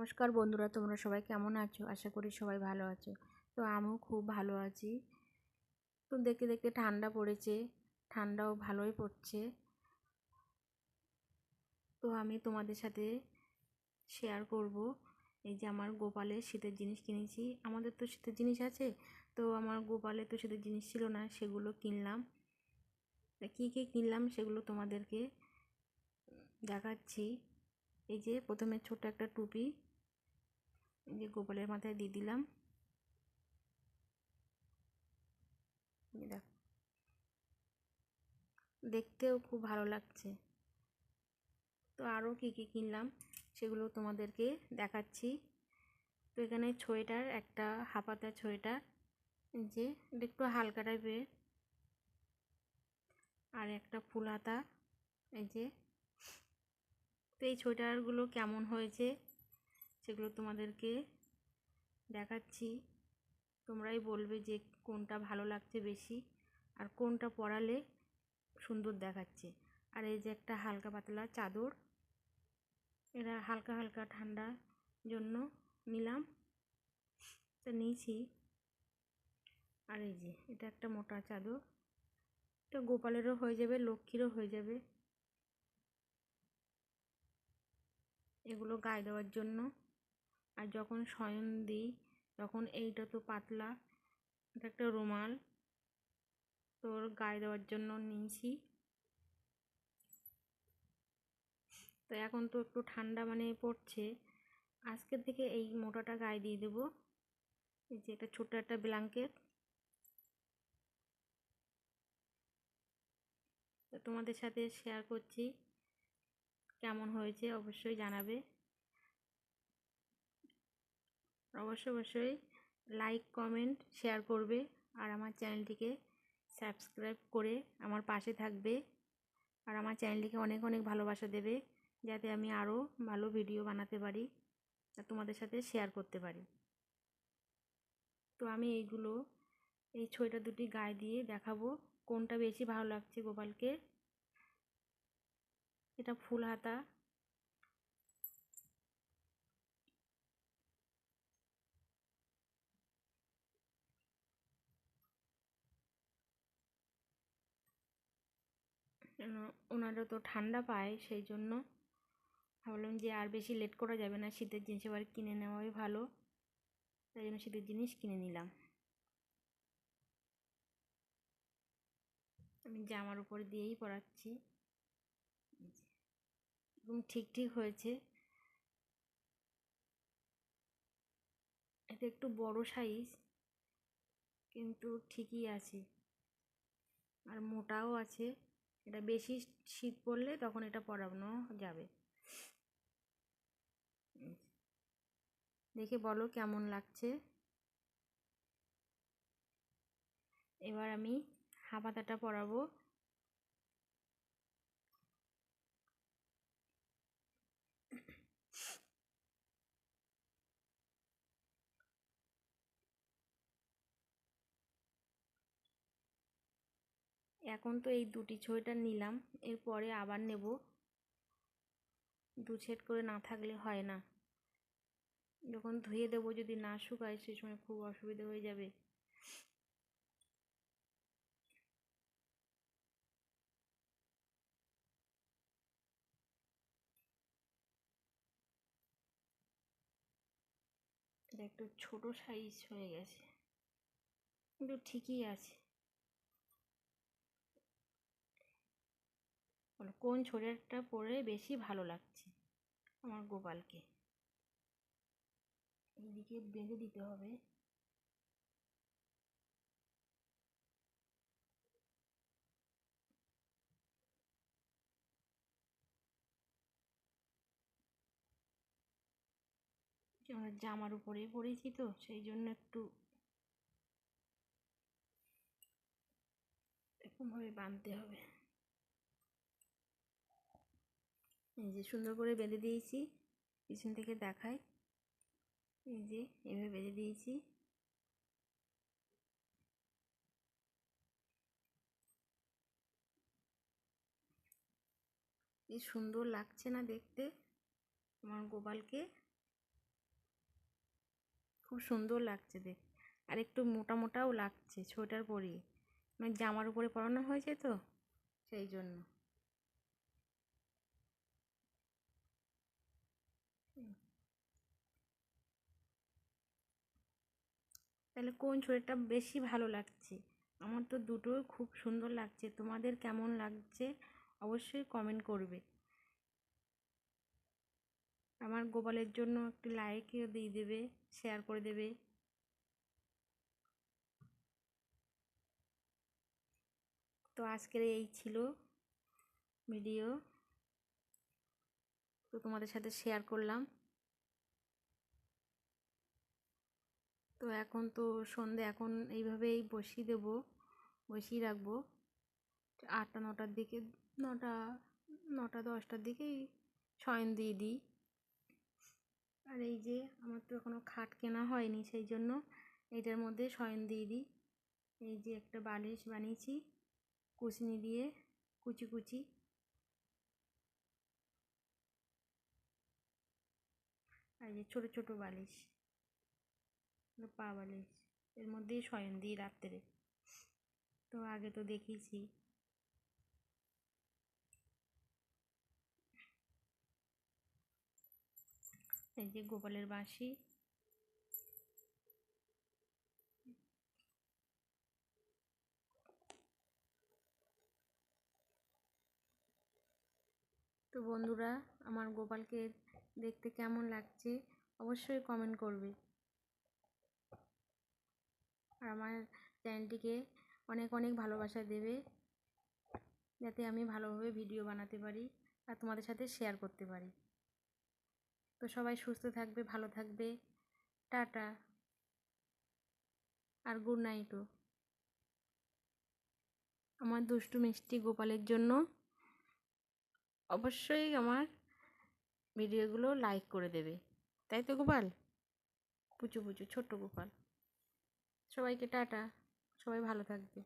নমস্কার বন্ধুরা, তোমরা সবাই কেমন আছো? আশা করি সবাই ভালো আছো। তো আমিও খুব ভালো আছি। তো দেখতে দেখতে ঠান্ডা পড়েছে, ঠান্ডাও ভালোই পড়ছে। তো আমি তোমাদের সাথে শেয়ার করব। এই যে আমার গোপালের শীতের জিনিস কিনেছি। আমাদের তো শীতের জিনিস আছে, তো আমার গোপালে তো শীতের জিনিস ছিল না, সেগুলো কিনলাম। কী কী কিনলাম সেগুলো তোমাদেরকে দেখাচ্ছি। এই যে প্রথমে ছোট একটা টুপি যে গোপালের মাথায় দিয়ে দিলাম। দেখো। দেখতেও খুব ভালো লাগছে। তো আরও কী কী কিনলাম সেগুলো তোমাদেরকে দেখাচ্ছি। তো এখানে সোয়েটার একটা হাফাতা সোয়েটার যে একটু হালকা টাইপের। আর একটা ফুল হাতা, এই যে। তো এই সোয়েটারগুলো কেমন হয়েছে? সেগুলো তোমাদেরকে দেখাচ্ছি। তোমরাই বলবে যে কোনটা ভালো লাগছে বেশি আর কোনটা পরালে সুন্দর দেখাচ্ছে। আর এই যে একটা হালকা পাতলা চাদর, এরা হালকা হালকা ঠান্ডা জন্য নিলাম। তা নিয়েছি। আর এই যে, এটা একটা মোটা চাদর। এটা গোপালেরও হয়ে যাবে, লক্ষ্মীরও হয়ে যাবে। এগুলো গায়ে দেওয়ার জন্য আর যখন শয়ন দিই, তখন এইটা তো পাতলা, এটা একটা রুমাল তোর গায়ে দেওয়ার জন্য নিয়েছি। তো এখন তো একটু ঠান্ডা মানে পড়ছে। আজকের থেকে এই মোটাটা গায়ে দিয়ে দেবো। এই যে এটা ছোটো একটা ব্ল্যাঙ্কেট। তোমাদের সাথে শেয়ার করছি। কেমন হয়েছে অবশ্যই জানাবে। অবশ্যই অবশ্যই লাইক কমেন্ট শেয়ার করবে আর আমার চ্যানেলটিকে সাবস্ক্রাইব করে আমার পাশে থাকবে আর আমার চ্যানেলটিকে অনেক অনেক ভালোবাসা দেবে যাতে আমি আরও ভালো ভিডিও বানাতে পারি আর তোমাদের সাথে শেয়ার করতে পারি। তো আমি এইগুলো, এই ছইটা দুটি গায়ে দিয়ে দেখাবো কোনটা বেশি ভালো লাগছে গোপালকে। এটা ফুল হাতা ওনারা তো ঠান্ডা পায়, সেই জন্য ভাবলাম যে আর বেশি লেট করা যাবে না, শীতের জিনিস এবার কিনে নেওয়াই ভালো। তাই জন্য শীতের জিনিস কিনে নিলাম। আমি জামার উপর দিয়েই পরাচ্ছি। একদম ঠিক ঠিক হয়েছে। এটা একটু বড় সাইজ কিন্তু ঠিকই আছে। আর মোটাও আছে। এটা বেশি শীত পড়লে তখন এটা পরানো যাবে। দেখে বলো কেমন লাগছে। এবার আমি হাফাতাটা পরাবো। এখন তো এই দুটি সোয়েটার নিলাম, এরপরে আবার নেব। দু সেট করে না থাকলে হয় না। যখন ধুয়ে দেবো, যদি না শুকায়, সে সময় খুব অসুবিধা হয়ে যাবে। একটু ছোট সাইজ হয়ে গেছে। কিন্তু ঠিকই আছে। কোন ছোড়াটা পরে বেশি ভালো লাগছে? আমার গোপালকে। এইদিকে বেঁধে দিতে হবে। আমরা জামার উপরে পরেছি তো, সেই জন্য একটু এরকমভাবে বাঁধতে হবে। এই যে সুন্দর করে বেঁধে দিয়েছি, পিছন থেকে দেখাই। এই যে এভাবে বেঁধে দিয়েছি। কি সুন্দর লাগছে না দেখতে আমার গোপালকে। খুব সুন্দর লাগছে দেখ, আর একটু মোটা মোটাও লাগছে সোয়েটার পরিয়ে মানে জামার উপরে পরানো হয়েছে তো, সেই জন্য। তাহলে কোন সোয়েটারটা বেশি ভালো লাগছে? আমার তো দুটোই খুব সুন্দর লাগছে। তোমাদের কেমন লাগছে? অবশ্যই কমেন্ট করবে। আমার গোপালের জন্য একটি লাইকও দিয়ে দেবে শেয়ার করে দেবে। তো আজকের এই ছিল ভিডিও তো তোমাদের সাথে শেয়ার করলাম। তো এখন তো সন্ধে, এখন এইভাবেই বসিয়ে দেবো, বসিয়ে রাখব। আটটা, নটার দিকে, নটা নটা, দশটার দিকেই শয়ন দিয়ে দিই। আর এই যে আমার তো এখনও খাট কেনা হয়নি, সেই জন্য এইটার মধ্যে শয়ন দিয়ে দিই। এই যে একটা বালিশ বানিয়েছি, কুচনি দিয়ে কুচি কুচি। আর যে ছোটো ছোটো বালিশ। পা বালিশ এর মধ্যেই শয়ন দিই রাত্রে। তো আগে তো দেখিয়েছি এই যে গোপালের বাঁশি। তো বন্ধুরা, আমার গোপালকে দেখতে কেমন লাগছে অবশ্যই কমেন্ট করবে। আর আমার চ্যানেলটিকে অনেক অনেক ভালোবাসা দেবে। যাতে আমি ভালোভাবে ভিডিও বানাতে পারি আর তোমাদের সাথে শেয়ার করতে পারি। তো সবাই সুস্থ থাকবে, ভালো থাকবে। টাটা। আর গুড নাইটও আমার দুষ্টু মিষ্টি গোপালের জন্য অবশ্যই আমার ভিডিওগুলো লাইক করে দেবে। তাই তো গোপাল? পুচু পুচু, ছোট্ট গোপাল। সবাইকে টাটা সবাই ভালো থাকবে।